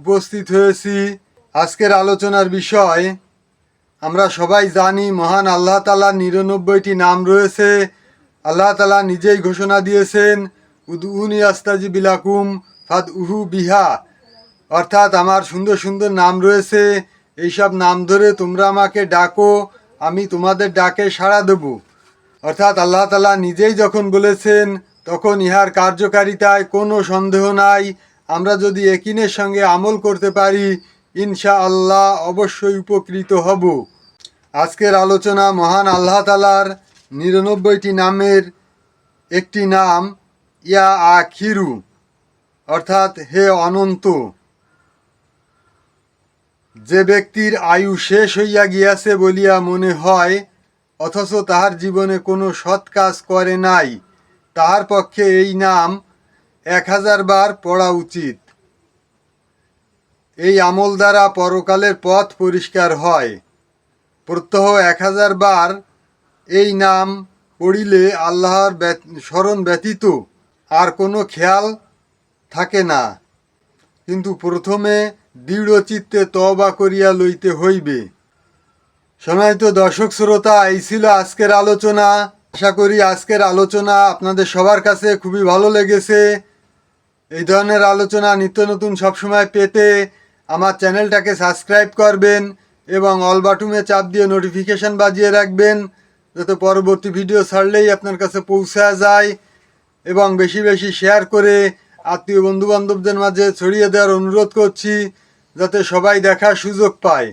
উপস্থিত হয়েছি আজকের আলোচনার বিষয়, আমরা সবাই জানি মহান আল্লাহ তালার নিরানব্বইটি নাম রয়েছে। আল্লাহ তালা নিজেই ঘোষণা দিয়েছেন, উদউনি আস্তাজি বিলাকুম ফাদ উহু বিহা। অর্থাৎ আমার সুন্দর সুন্দর নাম রয়েছে, এইসব নাম ধরে তোমরা আমাকে ডাকো, আমি তোমাদের ডাকে সাড়া দেবো। অর্থাৎ আল্লাহ তালা নিজেই যখন বলেছেন, তখন ইহার কার্যকারিতায় কোনো সন্দেহ নাই আমরা যদি একিনের সঙ্গে আমল করতে পারি ইনশা আল্লাহ অবশ্যই উপকৃত হব। আজকের আলোচনা মহান আল্লাহ তালার নিরানব্বইটি নামের একটি নাম, ইয়া আখিরু, অর্থাৎ হে অনন্ত। যে ব্যক্তির আয়ু শেষ হইয়া গিয়াছে বলিয়া মনে হয়, অথচ তাহার জীবনে কোনো সৎ কাজ করে নাই, তাহার পক্ষে এই নাম এক হাজার বার পড়া উচিত। এই আমল দ্বারা পরকালের পথ পরিষ্কার হয়। প্রত্যহ এক হাজার বার এই নাম পড়িলে আল্লাহর স্মরণ ব্যতীত আর কোনো খেয়াল থাকে না। কিন্তু প্রথমে দৃঢ় চিত্তে তবা করিয়া লইতে হইবে। সম্মানিত দর্শক শ্রোতা, এই ছিল আজকের আলোচনা। আশা করি আজকের আলোচনা আপনাদের সবার কাছে খুবই ভালো লেগেছে। এই ধরনের আলোচনা নিত্য নতুন সবসময় পেতে আমার চ্যানেলটাকে সাবস্ক্রাইব করবেন এবং অল বাটুমে চাপ দিয়ে নোটিফিকেশন বাজিয়ে রাখবেন, যাতে পরবর্তী ভিডিও ছাড়লেই আপনার কাছে পৌঁছা যায় এবং বেশি বেশি শেয়ার করে আত্মীয় বন্ধু বান্ধবদের মাঝে ছড়িয়ে দেওয়ার অনুরোধ করছি, যাতে সবাই দেখার সুযোগ পায়।